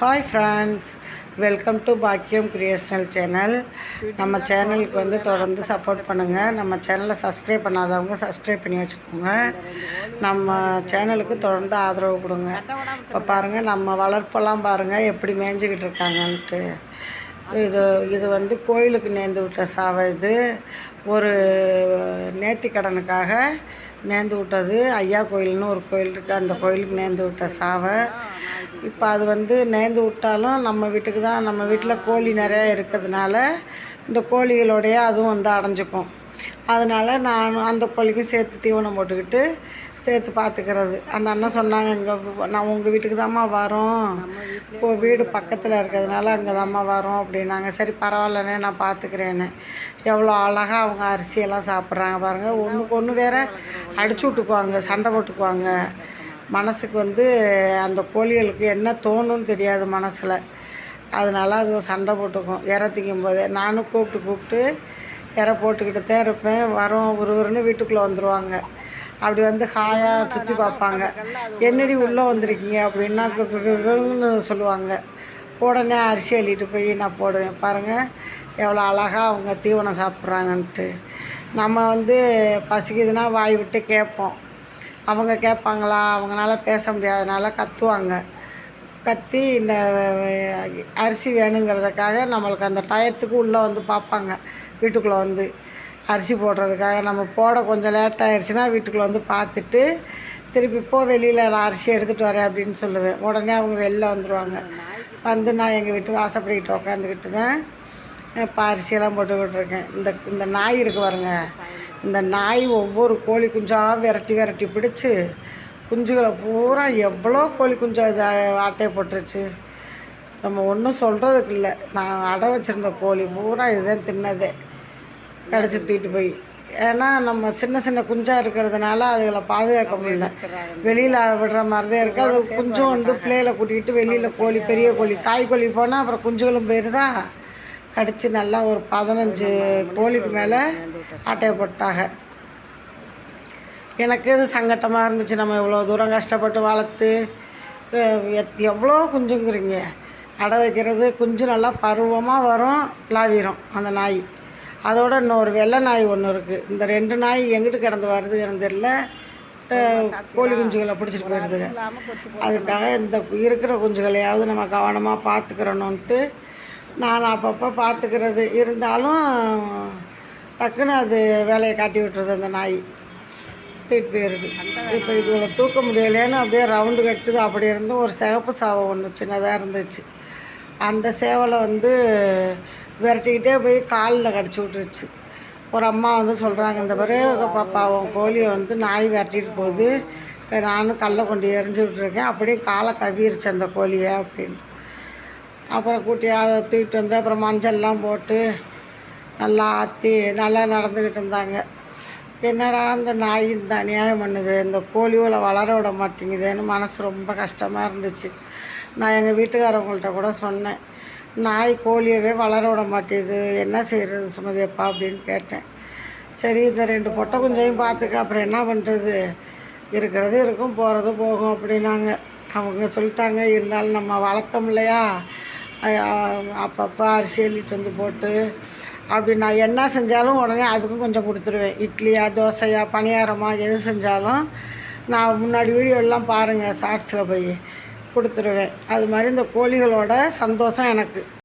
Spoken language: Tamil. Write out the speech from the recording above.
ஹாய் ஃப்ரெண்ட்ஸ் வெல்கம் டு பாக்கியம் கிரியேஷனல் சேனல் நம்ம சேனலுக்கு வந்து தொடர்ந்து சப்போர்ட் பண்ணுங்கள் நம்ம சேனலை சப்ஸ்கிரைப் பண்ணாதவங்க சப்ஸ்கிரைப் பண்ணி வச்சுக்கோங்க. நம்ம சேனலுக்கு தொடர்ந்து ஆதரவு கொடுங்க. இப்போ பாருங்கள் நம்ம வளர்ப்பெல்லாம் பாருங்கள் எப்படி மேய்ஞ்சிக்கிட்டு இருக்காங்கன்ட்டு. இது இது வந்து கோயிலுக்கு நேர்ந்து விட்ட சாவை இது. ஒரு நேர்த்தி கடனுக்காக நேர்ந்து விட்டது. ஐயா கோயில்னு ஒரு கோயில் இருக்குது அந்த கோயிலுக்கு நேர்ந்து விட்ட சாவை. இப்போ அது வந்து நேர்ந்து விட்டாலும் நம்ம வீட்டுக்கு தான் நம்ம வீட்டில் கோழி நிறையா இருக்கிறதுனால இந்த கோழிகளோடைய அதுவும் வந்து அடைஞ்சிக்கும். அதனால் நான் அந்த கோழிக்கும் சேர்த்து தீவனம் போட்டுக்கிட்டு சேர்த்து பார்த்துக்கிறது. அந்த அண்ணன் சொன்னாங்க இங்கே நான் உங்கள் வீட்டுக்கு தாம்மா வரோம். இப்போ வீடு பக்கத்தில் இருக்கிறதுனால அங்கே தாம்மா வரோம். அப்படின்னாங்க. சரி பரவாயில்லண்ணே நான் பார்த்துக்கிறேன்னு. எவ்வளோ அழகாக அவங்க அரிசியெல்லாம் சாப்பிட்றாங்க பாருங்கள் ஒன்றுக்கு ஒன்று வேற அடிச்சு விட்டுக்குவாங்க சண்டை போட்டுக்குவாங்க. மனசுக்கு வந்து அந்த கோழிகளுக்கு என்ன தோணுன்னு தெரியாது மனசில். அதனால அது சண்டை போட்டுக்கும். இற திங்கும் போதே. நானும் கூப்பிட்டு கூப்பிட்டு இற போட்டுக்கிட்டு தான் இருப்பேன். வரோம் ஒருவருன்னு வீட்டுக்குள்ளே வந்துடுவாங்க அப்படி வந்து ஹாயாக சுற்றி பார்ப்பாங்க. என்னடி உள்ளே வந்திருக்கீங்க? அப்படின்னா சொல்லுவாங்க. உடனே அரிசி அள்ளிட்டு போய் நான் போடுவேன். பாருங்கள் எவ்வளோ அழகாக அவங்க தீவனம் சாப்பிட்றாங்கன்ட்டு. நம்ம வந்து பசிக்குதுன்னா வாய் விட்டு கேட்போம். அவங்க கேட்பாங்களா? அவங்களால பேச முடியாதனால கத்துவாங்க. கத்தி இந்த அரிசி வேணுங்கிறதுக்காக நம்மளுக்கு அந்த டயத்துக்கு உள்ளே வந்து பார்ப்பாங்க. வீட்டுக்குள்ளே வந்து அரிசி போடுறதுக்காக. நம்ம போட கொஞ்சம் லேட் ஆயிடுச்சுன்னா வீட்டுக்குள்ளே வந்து பார்த்துட்டு திருப்பி போ வெளியில் நான் அரிசி எடுத்துகிட்டு வரேன் அப்படின்னு சொல்லுவேன். உடனே அவங்க வெளில வந்துடுவாங்க வந்து நான் எங்கள் வீட்டு வாசப்படிக்கிட்டு உக்காந்துக்கிட்டு தான் இப்போ அரிசியெல்லாம் போட்டுக்கிட்டு இருக்கேன். இந்த இந்த நாய் இருக்கு பாருங்க. இந்த நாய் ஒவ்வொரு கோழி குஞ்சாக விரட்டி விரட்டி பிடிச்சி குஞ்சுகளை பூரா எவ்வளோ கோழி குஞ்சா இது ஆட்டையை போட்டுருச்சு. நம்ம ஒன்றும் சொல்கிறதுக்கு இல்லை. நான் அடை வச்சுருந்த கோழி பூரா இதுதான் தின்னதே. கிடச்சி தூக்கிட்டு போய். ஏன்னா நம்ம சின்ன சின்ன குஞ்சாக இருக்கிறதுனால அதுகளை பாதுகாக்க முடியல. வெளியில் விடுற மாதிரி தான் இருக்குது அது குஞ்சும் வந்து பிள்ளைகளை கூட்டிகிட்டு வெளியில் கோழி பெரிய கோழி தாய் கோழி போனால் அப்புறம் குஞ்சுகளும் போயிருதா? கடிச்சு நல்லா ஒரு பதினஞ்சு கோழிக்கு மேலே ஆட்டையை போட்டாங்க. எனக்கு இது சங்கட்டமாக இருந்துச்சு. நம்ம இவ்வளோ தூரம் கஷ்டப்பட்டு வளர்த்து எத்- எவ்வளோ குஞ்சுங்கிறீங்க. அடை வைக்கிறது குஞ்சு நல்லா பருவமாக வரும் லாவிரும் அந்த நாய். அதோட இன்னொரு வெள்ளை நாய் ஒன்று இருக்குது இந்த ரெண்டு நாய் எங்கிட்டு கிடந்து வருது எனக்கு தெரியல. கோழி குஞ்சுகளை பிடிச்சிட்டு போயிருதுங்க அதுக்காக இந்த இருக்கிற குஞ்சுகளையாவது நம்ம கவனமாக பார்த்துக்கிறணுன்ட்டு நான் அப்பப்போ பார்த்துக்கிறது. இருந்தாலும் டக்குன்னு அது வேலையை காட்டி விட்டுறது அந்த நாய். தூக்கிட்டு போயிடுது. இப்போ இதுகளை தூக்க முடியலைன்னு அப்படியே ரவுண்டு கட்டுது. அப்படி இருந்து ஒரு சிகப்பு சாவை ஒன்று சின்னதாக இருந்துச்சு. அந்த சேவலை வந்து விரட்டிக்கிட்டே போய் காலில் கடிச்சு விட்டுருச்சு. ஒரு அம்மா வந்து சொல்கிறாங்க இந்த பிறகு பாப்பாவும் கோழியை வந்து நாய் விரட்டிட்டு போகுது. நானும் கல்லை கொண்டு எரிஞ்சு விட்டுருக்கேன். அப்படியே காலை கவிருச்சு அந்த கோழியை அப்படின்னு. அப்புறம் கூட்டி அதை தூக்கிட்டு வந்து அப்புறம் மஞ்சள்லாம் போட்டு நல்லா ஆற்றி நல்லா நடந்துக்கிட்டு இருந்தாங்க. என்னடா அந்த நாய் இந்த அநியாயம் பண்ணுது? இந்த கோழிகளை வளர விட மாட்டேங்குதேன்னு மனசு ரொம்ப கஷ்டமாக இருந்துச்சு. நான் எங்கள் வீட்டுக்காரவங்கள்ட்ட கூட சொன்னேன். நாய் கோழியவே வளர விட மாட்டேங்குது. என்ன செய்கிறது சுமதியப்பா அப்படின்னு கேட்டேன். சரி இந்த ரெண்டு பொட்டை குஞ்சையும் பார்த்துக்க. அப்புறம் என்ன பண்ணுறது இருக்கிறது இருக்கும் போகிறது போகும் அப்படின்னாங்க. அவங்க சொல்லிட்டாங்க இருந்தாலும் நம்ம வளர்த்தோம் இல்லையா? அப்பப்போ அரிசி எழுதிட்டு வந்து போட்டு அப்படி நான் என்ன செஞ்சாலும் உடனே அதுக்கும் கொஞ்சம் கொடுத்துருவேன். இட்லியா தோசையா பணியாரமா எது செஞ்சாலும் நான் முன்னாடி வீடியோலாம் பாருங்கள் ஷார்ட்ஸில் போய் கொடுத்துருவேன். அது மாதிரி இந்த கோழிகளோட சந்தோஷம் எனக்கு.